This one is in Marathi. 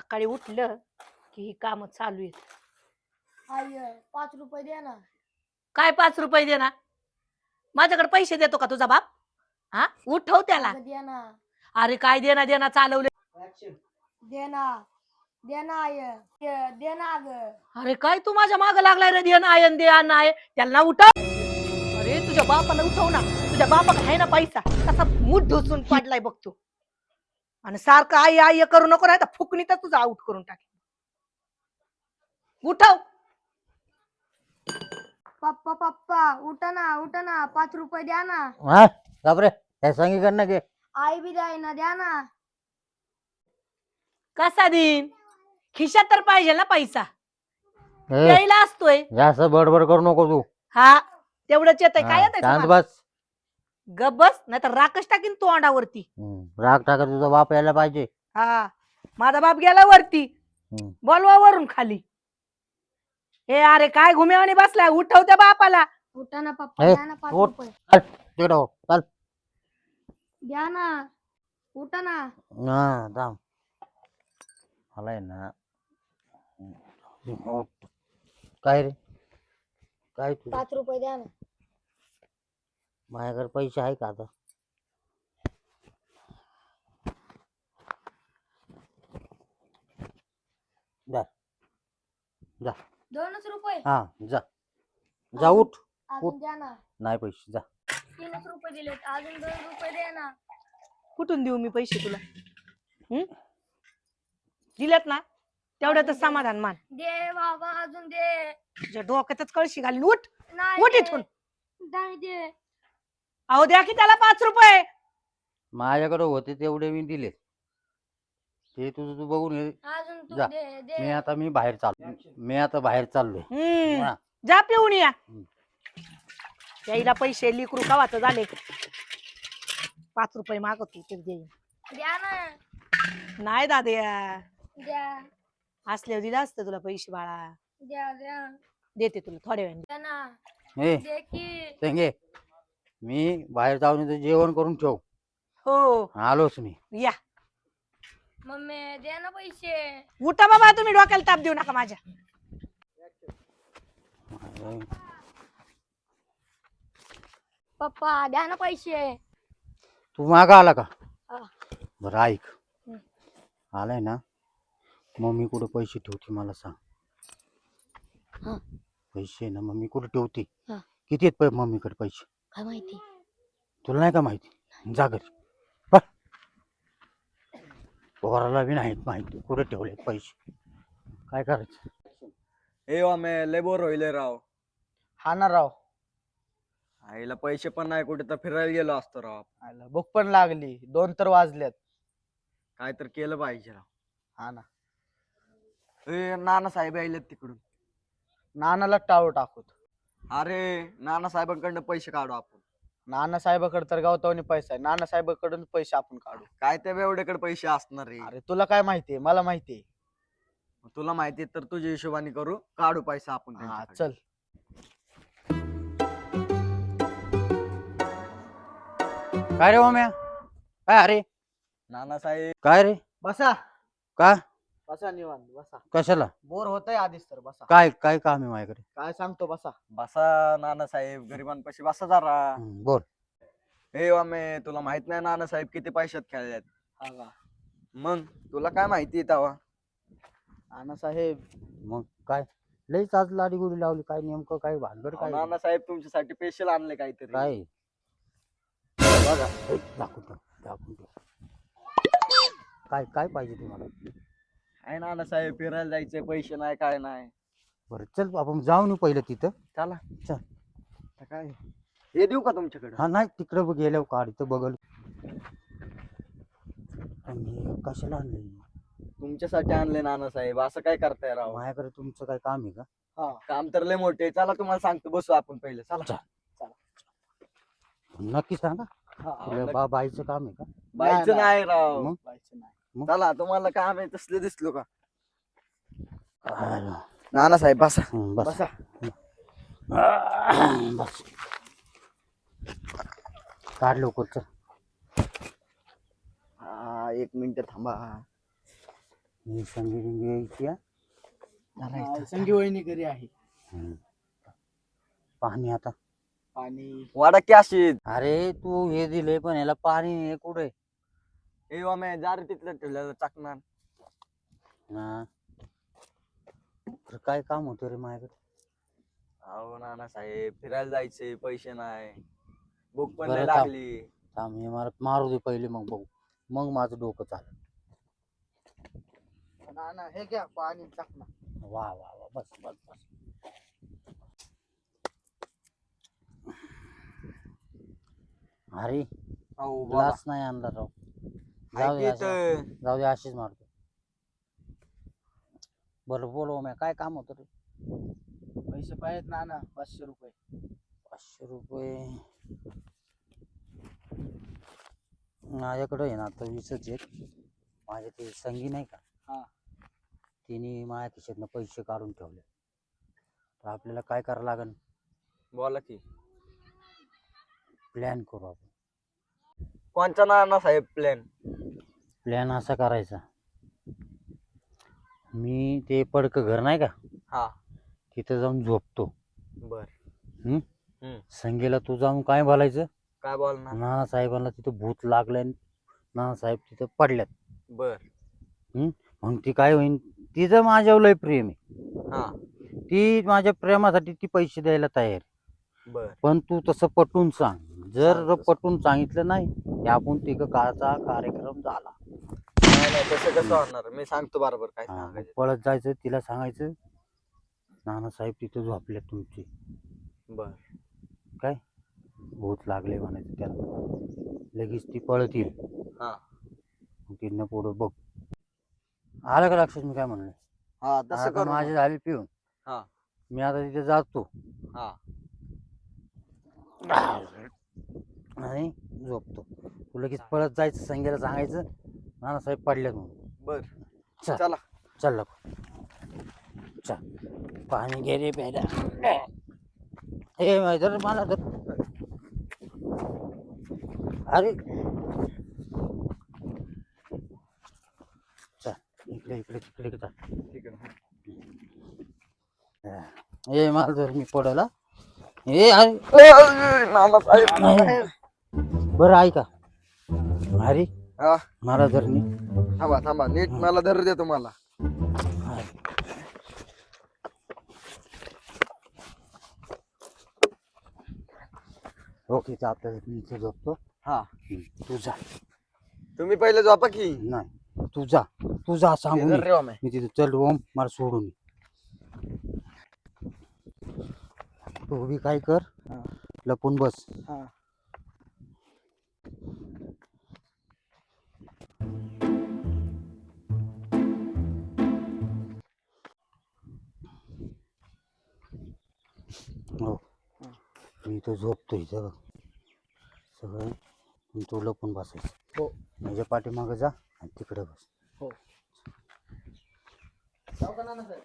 सकाळी उठलं की ही काम चालू आहेत. आई पाच रुपये द्या ना. काय पाच रुपये दे ना माझ्याकडे पैसे देतो का तुझा बाप? हा? उठव त्याला. अगं द्या ना. अरे काय देना देना चालवले? दे ना. दे ना आय दे- दे ना अगं. अरे काय तू माझ्या माग लागलाय रे? देना आयन दे अन्न आहे. त्यांना उठव. अरे तुझ्या बापाला उठव ना. तुझ्या बापाकडे आहे ना पैसा. कसा मूठ ढोसून पाडलाय बघतो आणि सारखं आई आई करू नको नाही तर फुकणीतच तुझा आउट करून टाक उठव. पप्पा पप्पा उठा ना उठा ना पाच रुपये द्या ना. हा बापरे काय सांगितलं ना की आई बी द्याय ना द्या ना. कसा देईन खिशात तर पाहिजे ना पैसा. ए, यायला असतोय. जास्त बडबड करू नको तू. हा तेवढंच येतंय. काय हा, येतंय शांत तुम्हाला? बस. गप बस नाही तर राकच टाकीन तोंडावरती हम्म, राग टाका तुझा बाप यायला पाहिजे. हा माझा बाप गेला वरती. हम्म. बोलवा वरून खाली. हे अरे काय घुमेवानी बसलाय उठव त्या बापाला. उठा ना पप्पा ए, द्या ना पाच उठ. रुपये. तिकडं हो चल. द्या ना. उठा ना. हा थांब. आलाय ना. काय रे? काय तुझं? पाच रुपये द्या ना. माझ्याकडे पैसे आहे का आता? जा. जा. दोनच रुपये? हा जा. जा उठ. अजून उठ. द्या ना. नाही पैसे जा. तीनच रुपये दिलेत. अजून दोन रुपये द्या ना. कुठून देऊ मी पैसे तुला? हं? दिलेत ना? तेवढ्यातच समाधान मान. दे बाबा अजून दे. तुझ्या डोक्यातच कळशी घालीन उठ. नाही उठ दे. इथून. नाही दे. अहो द्या की त्याला पाच रुपये. माझ्याकडे होते तेवढे मी दिले. ते तुझं तू बघून घे अजून तू जा. दे दे. मी आता मी बाहेर चाललो मी आता बाहेर चाललोय. हम्म. हा. जा पिऊन या. यायला पैसे लिकरू कवाच झाले? पाच रुपये मागवतो तर देईन. द्या ना. नाही दाद्या द्या. असल्यावर दिला असतं तुला पैसे बाळा. द्या द्या. देते तुला थोड्या वेळाने. द्या ना. हे. दे की. तेंगे मी बाहेर जाऊन इथं जेवण करून ठेव. हो. आलोच मी. या. मम्मी द्या ना पैसे. उठा बाबा तुम्ही डोक्याला ताप देऊ नका माझ्या. पप्पा द्या ना पैसे. तू मागा आला का? हा. बरं ऐक. आलाय ना? मम्मी कुठे पैसे ठेवते मला सांग. हा. पैसे ना मम्मी कुठे ठेवते? हा. किती आहेत पै- मम्मीकडे पैसे? काय माहिती? तुला नाही का माहिती? जा घरी. पळ. पोराला बी नाहीत माहिती. कुठे ठेवले पैसे? काय करायचं? ए वामे लय बोर होईल राव. हा ना राव. आईला पैसे पण नाही कुठे तर फिरायला गेलो असतो राव. आला भूक पण लागली. दोन तर वाजल्यात काय तर केलं पाहिजे राव. हा ना. ए नाना साहेब आलेत तिकडून. नानाला टाळू टाकूत. अरे नाना साहेबांकडनं पैसे काढू आपण. नाना साहेबाकडे तर गावतावनी पैसा आहे. नाना साहेबाकडून पैसे आपण काढू. काय त्या बेवड्याकडे पैसे असणार रे? अरे तुला काय माहितीये मला माहितीये तुला माहिती तर तुझ्या हिशोबाने करू. काढू पैसा आपण हा त्यांच्याकडे. चल. काय रे मम्या काय अरे? नाना साहेब काय रे? बसा. का? बसा निवांत बसा. कशाला? बोर होतय आधीच तर बसा. काय काय काम आहे माझ्याकडे? काय सांगतो बसा. बसा नाना साहेब गरिबांपाशी बसा जरा. हम्म, बोल. ए वामे तुला माहीत नाही नाना साहेब किती पैशात खेळल्यात हा का? मग तुला काय माहिती तवा नाना साहेब मग काय? लईच आज लाडी गुडी लावली काय नेमकं काय भानगड काय? नाना साहेब तुमच्यासाठी स्पेशल आणले काहीतरी. काय? बघा. हे, दाखवून ठेव. काय काय पाहिजे तुम्हाला? काय नाना साहेब फिरायला जायचे पैसे नाही काय नाही. बरं चल आपण जाऊन येऊ पहिलं तिथं. चला. चल. आता काय हे देऊ का तुमच्याकडे? हा नाही तिकडं बघ गेल्यावर काढ इथं बघल. आणि कशाला आणलं तुमच्यासाठी आणले नाना साहेब असं काय करताय राव? माझ्याकडे तुमचं काय काम आहे का? हा काम तर लय मोठे चला तुम्हाला सांगतो बसू आपण पहिले. चला. नक्की सांगा. हा, तुला बा बाईचं काम आहे का? बाईचं नाही, नाही. राव. मग? जायचं नाही. चला तुम्हाला काम आहे तसले दिसलो का? आलं. नाना साहेब बसा. हं, बस. बसा. बस. काढ लवकर चल हा एक मिनिट थांबा. ही संगी बिंगी यायची हा? संगी वहिनी घरी आहे. पाणी आता. आणि वाडा की अशी? अरे तू हे दिले पण याला पाणी हे कुठे? ए तिथलं ठेवलेलं ना. तर काय काम होतं रे माझ्याकडे? अहो नाना साहेब फिरायला जायचे पैसे नाही. भूक पण बरं थांब. लागली. थांब हे मला मारू दे पहिले मग बघू. मग माझं डोकं चालेल. नाना हे घ्या पाणी टाकणार वा वा वा बस बस बस. अरे अहो बाबा. ग्लास नाही आणला राव. जाऊ दे अशी-. जाऊ दे अशीच मारतो. बरं बोलव मी काय काम होतं रे? पैसे पाहिजेत नाना पाचशे रुपये. पाचशे रुपये. माझ्याकडे आहे ना आता वीसच आहेत. माझे ते संगी नाही का? हा. तिने माझ्या खिशातनं पैसे काढून ठेवले. तर आपल्याला काय करावं लागेल बोला की. प्लॅन करू आपण. कोणचा नाना साहेब प्लॅन प्लॅन असा करायचा. मी ते पडकं घर नाही का? हा. तिथं जाऊन झोपतो. बर. संगीला तू जाऊन काय बोलायचं? काय बोलणार? नाना साहेबांना तिथं भूत लागलंय नाना साहेब तिथं पडल्यात. बर. मग ती काय होईन? तिचं माझ्यावर लय प्रेम आहे. हा. ती माझ्या प्रेमासाठी ती पैसे द्यायला तयार आहे. बर. पण तू तसं पटून सांग. जर पटून सांगितलं नाही आपण तिघ काळचा कार्यक्रम झाला. नाही नाही तसं कसं होणार? मी सांगतो बरोबर काय हा, मग सांगायचं. पळत जायचं तिला सांगायचं नानासाहेब तिथं झोपले तुमचे. बर. भूत लागले म्हणायचं त्याला. लगेच ती पळत येईल हा. मग तिथनं पुढं बघ. आलं का लक्षात मी काय म्हणलं हा तसं आता करू माझे झाले पिऊन. हा. मी आता तिथे जातो. हा. आणि झोपतो. तू लगेच पळत जायचं संगीला सांगायचं नानासाहेब पडल्यात म्हणून. बर. चल. चला. चल लवकर. चल. पाणी घे रे प्यायला. हे धर मला धर अरे. चल इकडे इकडे तिकडे इकडे चल. ठीक आहे ए मला धर मी पडला ए अरे. नाना साहेब नाही. बरं ऐका. अरे हा. मला धर नी थांबा थांबा. नीट मला धर दे तुम्हाला ओके तर आपल्याला मी इथे झोपतो. हा. हम्म, तू जा. तुम्ही पहिले झोपा की. नाही तू जा. तू जा सांगू मी रे वामे. मी. तिथे चल ओम मला सोडून ये. तू बी काय कर. हा. लपून बस. हा. हो. मी इथं झोपतो इथं बघ. सगळं. आणि तू लपून बसायचं. हो. माझ्या पाठीमागं जा आणि तिकडे बस. हो. जाऊ का नाना साहेब?